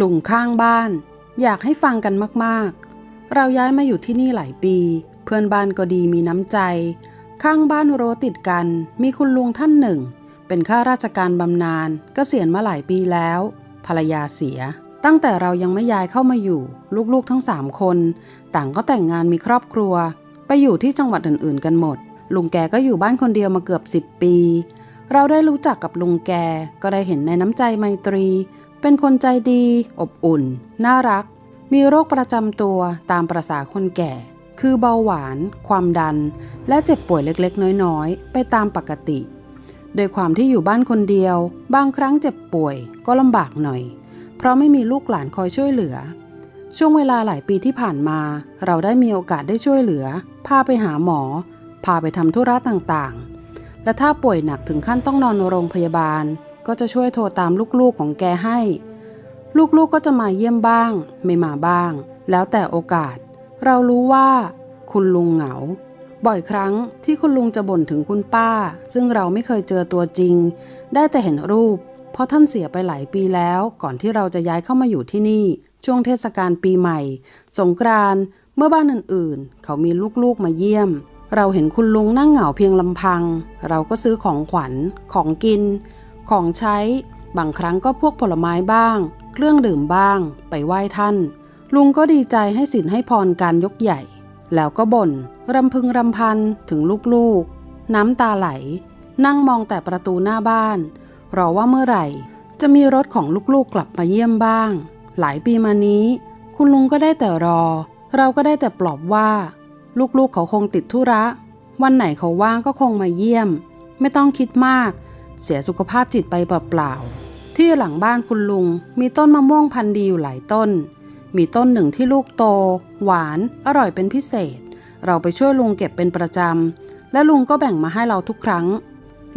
ลุงข้างบ้าน อยากให้ฟังกันมากๆ เราย้ายมาอยู่ที่นี่หลายปี เพื่อนบ้านก็ดีมีน้ำใจ ข้างบ้านโรติดกัน มีคุณลุงท่านหนึ่ง เป็นข้าราชการบำนาญเกษียณมาหลายปีแล้ว ภรรยาเสีย ตั้งแต่เรายังไม่ย้ายเข้ามาอยู่ ลูกๆทั้งสามคน ต่างก็แต่งงานมีครอบครัว ไปอยู่ที่จังหวัดอื่นๆ กันหมด ลุงแกก็อยู่บ้านคนเดียวมาเกือบ10ปีเราได้รู้จักกับลุงแก ก็ได้เห็นในน้ำใจไมตรี เป็นคนใจดี อบอุ่น น่ารัก มีโรคประจำตัวตามประษาคนแก่ คือเบาหวาน ความดัน และเจ็บป่วยเล็กๆ น้อยๆ ไปตามปกติ โดยความที่อยู่บ้านคนเดียว บางครั้งเจ็บป่วยก็ลำบากหน่อย เพราะไม่มีลูกหลานคอยช่วยเหลือ ช่วงเวลาหลายปีที่ผ่านมา เราได้มีโอกาสได้ช่วยเหลือ พาไปหาหมอ พาไปทำธุระต่างๆ และถ้าป่วยหนักถึงขั้นต้องนอนโรงพยาบาล ก็จะช่วยโทรตามลูกๆของแกให้ ลูกๆก็จะมาเยี่ยมบ้าง ไม่มาบ้าง แล้วแต่โอกาส เรารู้ว่า คุณลุงเหงา บ่อยครั้งที่คุณลุงจะบ่นถึงคุณป้า ซึ่งเราไม่เคยเจอตัวจริง ได้แต่เห็นรูป เพราะท่านเสียไปหลายปีแล้ว ก่อนที่เราจะย้ายเข้ามาอยู่ที่นี่ ช่วงเทศกาลปีใหม่ สงกรานต์เมื่อบ้านอื่นๆ เขามีลูกๆมาเยี่ยมเราเห็นคุณลุงนั่งเหงาเพียงลำพัง เราก็ซื้อของขวัญ ของกิน ของใช้ บางครั้งก็พวกผลไม้บ้าง เครื่องดื่มบ้าง ไปไหว้ท่าน ลุงก็ดีใจให้สินให้พรการยกใหญ่ แล้วก็บ่นรำพึงรำพันถึงลูกๆ น้ำตาไหล นั่งมองแต่ประตูหน้าบ้าน รอว่าเมื่อไหร่ จะมีรถของลูกๆกลับมาเยี่ยมบ้าง หลายปีมานี้ คุณลุงก็ได้แต่รอ เราก็ได้แต่ปลอบว่า ลูกๆเขาคงติดธุระ วันไหนเขาว่างก็คงมาเยี่ยม ไม่ต้องคิดมาก เสียสุขภาพจิตไปเปล่าๆ ที่หลังบ้านคุณลุงมีต้นมะม่วงพันธุ์ดีอยู่หลายต้น มีต้นหนึ่งที่ลูกโต หวาน อร่อยเป็นพิเศษ เราไปช่วยลุงเก็บเป็นประจำ และลุงก็แบ่งมาให้เราทุกครั้ง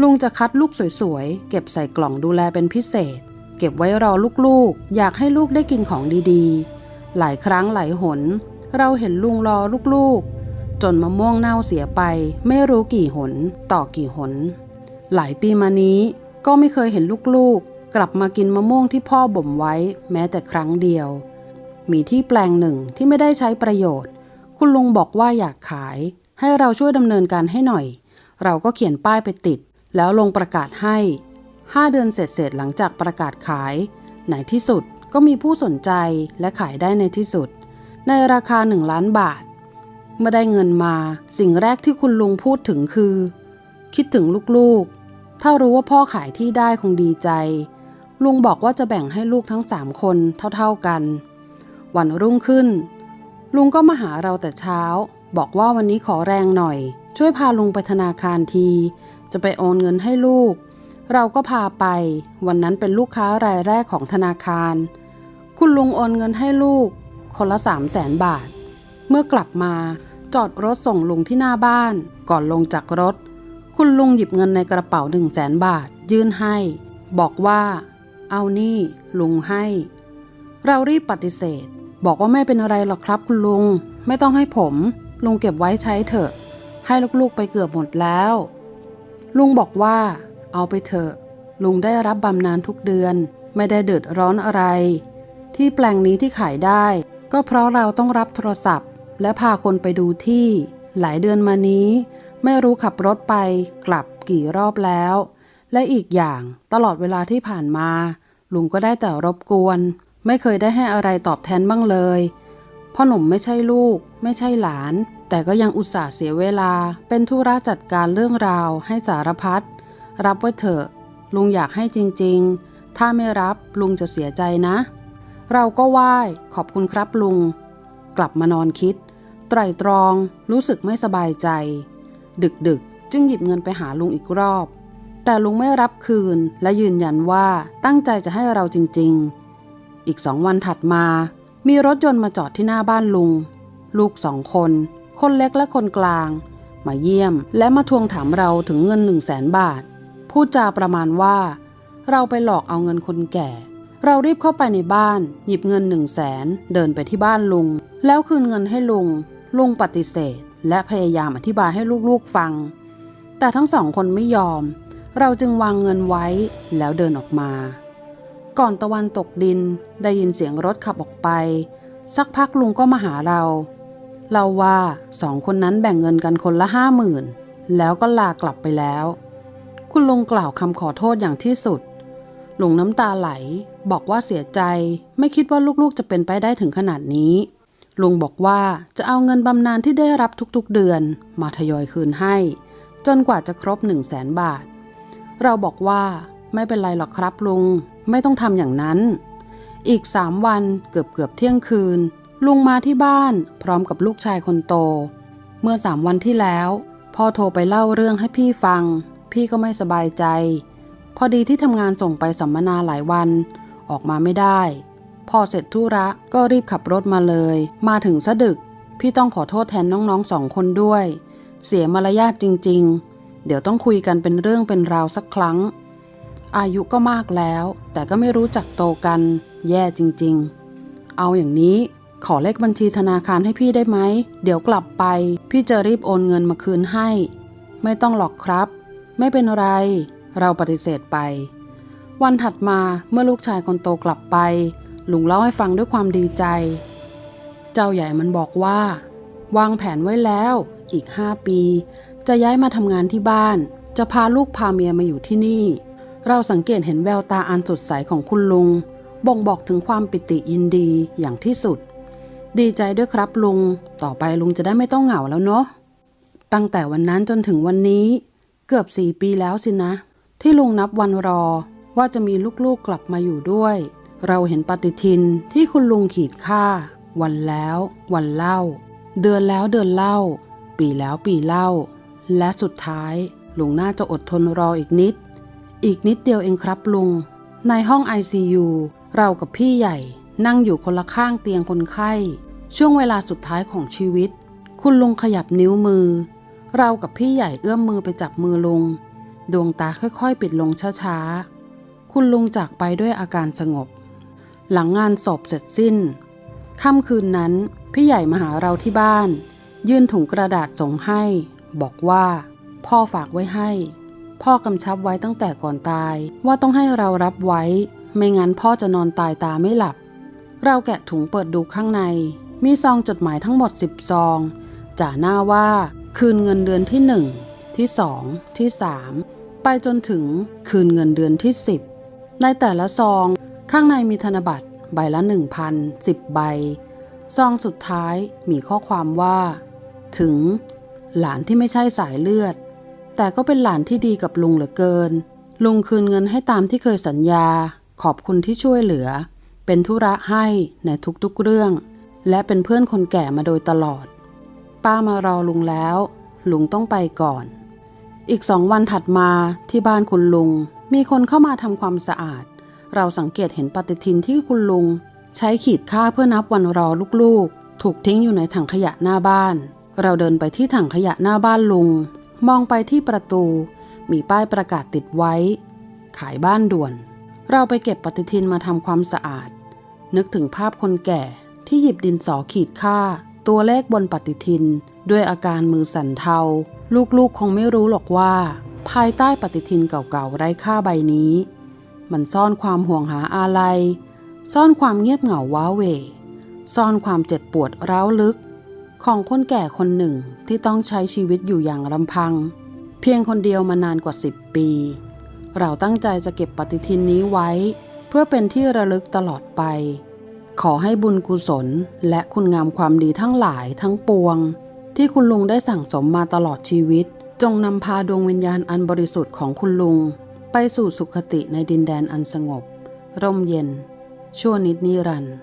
ลุงจะคัดลูกสวยๆ เก็บใส่กล่องดูแลเป็นพิเศษ เก็บไว้รอลูกๆ อยากให้ลูกได้กินของดีๆ หลายครั้งหลายหน เราเห็นลุงรอลูกๆ จนมะม่วงเน่าเสียไป ไม่รู้กี่หน ต่อกี่หน หลายปีมานี้ก็ไม่เคยเห็นลูกๆ กลับมากินมะม่วงที่พ่อบ่มไว้แม้แต่ครั้งเดียว มีที่แปลงหนึ่งที่ไม่ได้ใช้ประโยชน์ คุณลุงบอกว่าอยากขาย ให้เราช่วยดำเนินการให้หน่อย เราก็เขียนป้ายไปติด แล้วลงประกาศให้ 5 เดือนเสร็จๆหลังจากประกาศขาย ไหนที่สุดก็มีผู้สนใจและขายได้ในที่สุด ในราคา 1 ล้านบาท เมื่อได้เงินมาสิ่งแรกที่คุณลุงพูดถึงคือ คิดถึงลูกๆ ถ้ารู้ว่าพ่อขายที่ได้คงดีใจ ลุงบอกว่าจะแบ่งให้ลูกทั้งสามคนเท่าๆกัน วันรุ่งขึ้น ลุงก็มาหาเราแต่เช้า บอกว่าวันนี้ขอแรงหน่อย ช่วยพาลุงไปธนาคารที จะไปโอนเงินให้ลูก เราก็พาไป วันนั้นเป็นลูกค้ารายแรกของธนาคาร คุณลุงโอนเงินให้ลูก คนละสามแสนบาท เมื่อกลับมาจอดรถส่งลุงที่หน้าบ้าน ก่อนลงจากรถ คุณลุงหยิบเงินในกระเป๋าหนึ่งแสนบาท ยื่นให้ บอกว่า เอานี่ ลุงให้ เรารีบปฏิเสธ บอกว่าไม่เป็นอะไรหรอกครับคุณลุง ไม่ต้องให้ผม ลุงเก็บไว้ใช้เถอะ ให้ลูกๆไปเกือบหมดแล้ว ลุงบอกว่า เอาไปเถอะ ลุงได้รับบำนาญทุกเดือน ไม่ได้เดือดร้อนอะไร ที่แปลงนี้ที่ขายได้ ก็เพราะเราต้องรับโทรศัพท์ และพาคนไปดูที่ หลายเดือนมานี้ ไม่รู้ขับรถไปกลับกี่รอบแล้ว และอีกอย่างตลอดเวลาที่ผ่านมา ลุงก็ได้แต่รบกวน ไม่เคยได้ให้อะไรตอบแทนบ้างเลยพ่อหนุ่มไม่ใช่ลูก ไม่ใช่หลาน แต่ก็ยังอุตส่าห์เสียเวลา เป็นธุระจัดการเรื่องราวให้สารพัดรับไว้เถอะ ลุงอยากให้จริง ๆ ถ้าไม่รับลุงจะเสียใจนะ เราก็ไหว้ขอบคุณครับลุง กลับมานอนคิด ไตรตรองรู้สึกไม่สบายใจ ดึกๆ จึงหยิบเงินไปหาลุงอีกรอบ แต่ลุงไม่รับคืนและยืนยันว่าตั้งใจจะให้เราจริงๆ อีกสองวันถัดมา มีรถยนต์มาจอดที่หน้าบ้านลุง ลูกสองคน คนเล็กและคนกลาง มาเยี่ยมและมาทวงถามเราถึงเงินหนึ่งแสนบาท พูดจาประมาณว่า เราไปหลอกเอาเงินคนแก่เรารีบเข้าไปในบ้าน หยิบเงินหนึ่งแสนเดินไปที่บ้านลุง แล้วคืนเงินให้ลุง ลุงปฏิเสธ และพยายามอธิบายให้ลูกๆฟัง แต่ทั้งสองคนไม่ยอม เราจึงวางเงินไว้แล้วเดินออกมา ก่อนตะวันตกดินได้ยินเสียงรถขับออกไป สักพักลุงก็มาหาเรา เราว่าสองคนนั้นแบ่งเงินกันคนละห้าหมื่นแล้วก็ลากลับไปแล้ว คุณลุงกล่าวคำขอโทษอย่างที่สุดลุงน้ำตาไหลบอกว่าเสียใจไม่คิดว่าลูกๆจะเป็นไปได้ถึงขนาดนี้ ลุงบอกว่าจะเอาเงินบำนาญที่ได้รับทุกๆเดือน มาทยอยคืนให้ จนกว่าจะครบ 1 0 0 0 0แสนบาท เราบอกว่าไม่เป็นไรหรอกครับลุง ไม่ต้องทำอย่างนั้น อีกสามวันเกือบเกือบเที่ยงคืน ลุงมาที่บ้านพร้อมกับลูกชายคนโต เมื่อสามวันที่แล้วพ่อโทรไปเล่าเรื่องให้พี่ฟัง พี่ก็ไม่สบายใจ พอดีที่ทำงานส่งไปสัมมนาหลายวัน ออกมาไม่ได้ พอเสร็จธุระก็รีบขับรถมาเลย มาถึงสะดึก พี่ต้องขอโทษแทนน้องๆสองคนด้วย เสียมารยาทจริง ๆ เดี๋ยวต้องคุยกันเป็นเรื่องเป็นราวสักครั้ง อายุก็มากแล้ว แต่ก็ไม่รู้จักโตกัน แย่จริง ๆ เอาอย่างนี้ขอเลขบัญชีธนาคารให้พี่ได้ไหม เดี๋ยวกลับไป พี่จะรีบโอนเงินมาคืนให้ ไม่ต้องหรอกครับ ไม่เป็นไร เราปฏิเสธไป วันถัดมาเมื่อลูกชายคนโตกลับไป ลุงเล่าให้ฟังด้วยความดีใจ เจ้าใหญ่มันบอกว่า วางแผนไว้แล้วอีกห้าปี จะย้ายมาทำงานที่บ้าน จะพาลูกพาเมียมาอยู่ที่นี่ เราสังเกตเห็นแววตาอันสดใสของคุณลุง บ่งบอกถึงความปิติยินดีอย่างที่สุด ดีใจด้วยครับลุง ต่อไปลุงจะได้ไม่ต้องเหงาแล้วเนาะตั้งแต่วันนั้นจนถึงวันนี้ เกือบสี่ปีแล้วสินะ ที่ลุงนับวันรอว่าจะมีลูกๆกลับมาอยู่ด้วย เราเห็นปฏิทินที่คุณลุงขีดค่า วันแล้ว วันเล่า เดือนแล้วเดือนเล่า ปีแล้วปีเล่า และสุดท้ายลุงน่าจะอดทนรออีกนิด อีกนิดเดียวเองครับลุง ในห้อง ICU เรากับพี่ใหญ่นั่งอยู่คนละข้างเตียงคนไข้ ช่วงเวลาสุดท้ายของชีวิต คุณลุงขยับนิ้วมือ เรากับพี่ใหญ่เอื้อมมือไปจับมือลุง ดวงตาค่อยๆ ปิดลงช้าๆ คุณลุงจากไปด้วยอาการสงบ หลังงานศพเสร็จสิ้น ค่ำคืนนั้น พี่ใหญ่มาหาเราที่บ้าน ยื่นถุงกระดาษส่งให้ บอกว่า พ่อฝากไว้ให้ พ่อกำชับไว้ตั้งแต่ก่อนตาย ว่าต้องให้เรารับไว้ ไม่งั้นพ่อจะนอนตายตาไม่หลับ เราแกะถุงเปิดดูข้างใน มีซองจดหมายทั้งหมด10ซองจ่าหน้าว่า คืนเงินเดือนที่1ที่2ที่3ไปจนถึงคืนเงินเดือนที่10ในแต่ละซอง ข้างในมีธนบัตรใบละ1,000 10 ใบ ซองสุดท้ายมีข้อความว่า ถึง หลานที่ไม่ใช่สายเลือด แต่ก็เป็นหลานที่ดีกับลุงเหลือเกิน ลุงคืนเงินให้ตามที่เคยสัญญา ขอบคุณที่ช่วยเหลือ เป็นธุระให้ในทุกๆเรื่อง และเป็นเพื่อนคนแก่มาโดยตลอด ป้ามารอลุงแล้ว ลุงต้องไปก่อน อีกสองวันถัดมาที่บ้านคุณลุง มีคนเข้ามาทำความสะอาด เราสังเกตเห็นปฏิทินที่คุณลุง ใช้ขีดค่าเพื่อนับวันรอลูกๆ ถูกทิ้งอยู่ในถังขยะหน้าบ้าน เราเดินไปที่ถังขยะหน้าบ้านลุง มองไปที่ประตู มีป้ายประกาศติดไว้ ขายบ้านด่วน เราไปเก็บปฏิทินมาทำความสะอาด นึกถึงภาพคนแก่ที่หยิบดินสอขีดค่า ตัวเลขบนปฏิทิน ด้วยอาการมือสั่นเทา ลูกๆคงไม่รู้หรอกว่า ภายใต้ปฏิทินเก่าๆไร้ค่าใบนี้ มันซ่อนความห่วงหาอาลัย ซ่อนความเงียบเหงาว้าเว ซ่อนความเจ็บปวดร้าวลึก ของคนแก่คนหนึ่งที่ต้องใช้ชีวิตอยู่อย่างลำพัง เพียงคนเดียวมานานกว่า 10 ปี เราตั้งใจจะเก็บปฏิทินนี้ไว้ เพื่อเป็นที่ระลึกตลอดไป ขอให้บุญกุศลและคุณงามความดีทั้งหลายทั้งปวง ที่คุณลุงได้สั่งสมมาตลอดชีวิต จงนำพาดวงวิญญาณอันบริสุทธิ์ของคุณลุง ไปสู่สุขติในดินแดนอันสงบ ร่มเย็น ชั่วนิดนิรันดร์